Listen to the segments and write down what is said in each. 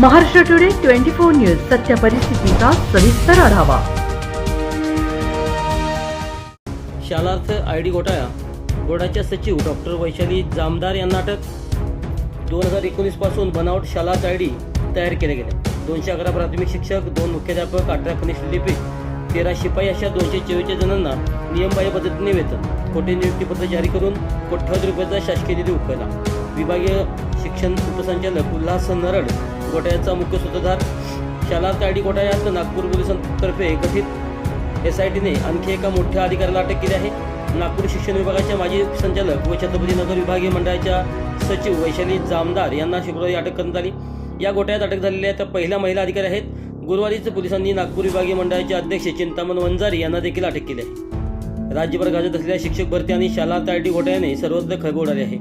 Maharashtra today twenty four news सत्य परिस्थितीचा सविस्तर आढावा. शालार्थ आय डी घोटाळा. बोर्डाच्या सचिव डॉक्टर वैशाली जामदार यांना अटक. दोन हजार एकोणीसपासून बनावट शालार्थ आय डी तयार केले गेले. दोनशे अकरा प्राथमिक शिक्षक दोन मुख्याध्यापक अठरा कनिष्ठ लिपिक तेरा शिपाई अशा दोनशे चोवीसच्या जणांना नियमबाह्य पद्धतीने वेतन. खोटे नियुक्तीपत्र जारी करून कोट्यवधी रुपयाचा शासकीय निधी उकळला विभागीय शिक्षण उपसंचालक उल्हास नरड घोटाळ्याचा मुख्य सूत्रधार शालार्थ आय घोटाळ्यात नागपूर पोलिसांतर्फे गठीत एस आय टीने आणखी एका मोठ्या अधिकाऱ्याला अटक केली आहे. नागपूर शिक्षण विभागाच्या माजी संचालक व छत्रपती नगर विभागीय मंडळाच्या सचिव वैशाली जामदार यांना शुक्रवारी अटक करण्यात आली. या घोटाळ्यात अटक झालेल्या त्या पहिल्या महिला अधिकारी आहेत. गुरुवारीच पोलिसांनी नागपूर विभागीय मंडळाचे अध्यक्ष चिंतामण वंजारी यांना देखील अटक केली आहे. राज्यभर गाजत असलेल्या शिक्षक भरती आणि शाला तायडी घोटाळ्याने सर्वत्र खळबळ उडाली आहे.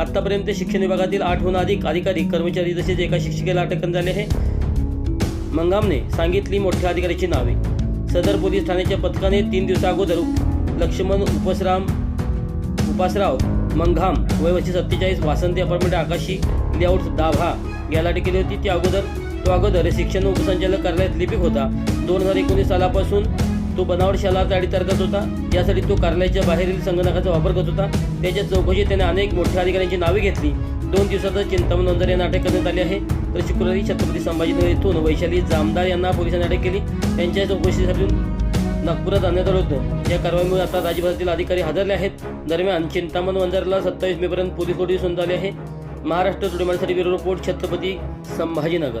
आतापर्यंत शिक्षण विभागातील आठहून अधिक अधिकारी कर्मचारी तसेच एका शिक्षिकेला अटक करण्यात आली आहे. मंगामने सांगितली मोठ्या अधिकाऱ्याची नावे. सदर पोलीस ठाण्याच्या पथकाने तीन दिवसाअगोदर लक्ष्मण उपसराम उपासराव मंघाम वय सत्तेचाळीस वासंती अपार्टमेंट आकाशी लेआउट दाभा याला अटक केली होती. त्या अगोदर तो अगोदर शिक्षण उपसंचालक कार्यालयात लिपिक होता. दोन हजार एकोणीस सालापासून तो बनावट शाला गाडी तयार करत होता. यासाठी तो कार्यालयाच्या बाहेरील संगणकाचा वापर करत होता. त्याच्या चौकशीत त्याने अनेक मोठ्या अधिकाऱ्यांची नावे घेतली. दोन दिवसातच चिंतामण वंजारे यांना अटक करण्यात आली आहे. तर शुक्रवारी छत्रपती संभाजीनगर येथून वैशाली जामदार यांना पोलिसांनी अटक केली. त्यांच्या चौकशीसाठी नागपुरात आणण्यात आलं होतं. या कारवाईमुळे आता राज्यभरातील अधिकारी हादरले आहेत. दरम्यान चिंतामण वंजारला सत्तावीस मेपर्यंत पोलीस कोठडी सुनावली आहे. महाराष्ट्र टुडेमानसाठी ब्युरो रिपोर्ट छत्रपती संभाजीनगर.